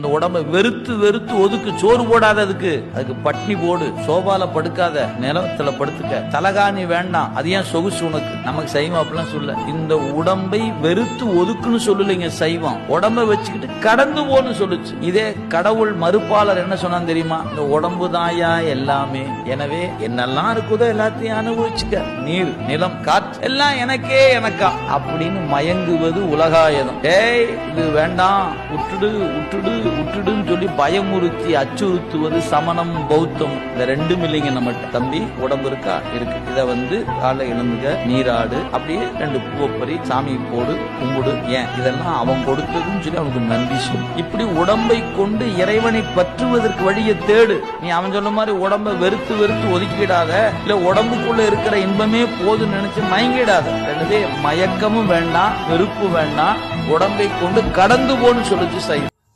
இந்த உடம்பை வெறுத்து வெறுத்து ஒதுக்கு சோறு போடாத அதுக்கு. அதுக்கு பட்னி போடு சோபால படுக்காத நிலத்துல படுத்துக்க. தலகாணி வேண்டாம் அது ஏன் சொகுசு உனக்கு? நமக்கு சைவம் அப்படிலாம் சொல்ல. இந்த உடம்பை வெறுத்து ஒதுக்குன்னு சொல்லலைங்க சைவம். உடம்பை வச்சுக்கிட்டு கடந்து போன்னு சொல்லுச்சு. இதே கடவுள் மறுப்பாளர் என்ன சொன்னான் தெரியுமா? இந்த உடம்பு தாயா எல்லாமே. எனவே என்னெல்லாம் இருக்குதோ எல்லாத்தையும் அனுபவிச்சுக்க. நீர் நிலம் காற்று எல்லாம் எனக்கே எனக்கா. அப்படின்னு மயங்குவது உலகாயதம். ஏய் இது வேண்டாம். விட்டுடு விட்டுடு விட்டுடுன்னு சொல்லி பயமுறுத்தி அச்சுறுத்துவது சமணம் பௌத்தம் இந்த ரெண்டும் இல்லைங்க நம்ம தம்பி. உடம்பு இருக்கா? இருக்கு. இத வந்து காலை எழுந்துக நீராடு. அப்படியே ரெண்டு பூவப்பறி சாமி போடு கும்பிடு. ஏன்? இதெல்லாம் அவன் கொடுத்ததுன்னு சொல்லி அவனுக்கு நன்றி சொல்லு. இப்படி உடம்பை கொண்டு இறைவனை பற்றுவதற்கு வழியை தேடு. நீ அவன் சொன்ன மாதிரி உடம்பை வெறுத்து வெறுத்து ஒதுக்கிடாத. இல்ல உடம்புக்குள்ள இருக்கிற இன்பமே போதும்னு நினைச்சு மயங்கிடாத. ரெண்டுதே மயக்கமும் வேண்டாம் வெறுப்பு வேண்டாம். உடம்பை கொண்டு கடந்து போன்னு சொல்லுச்சு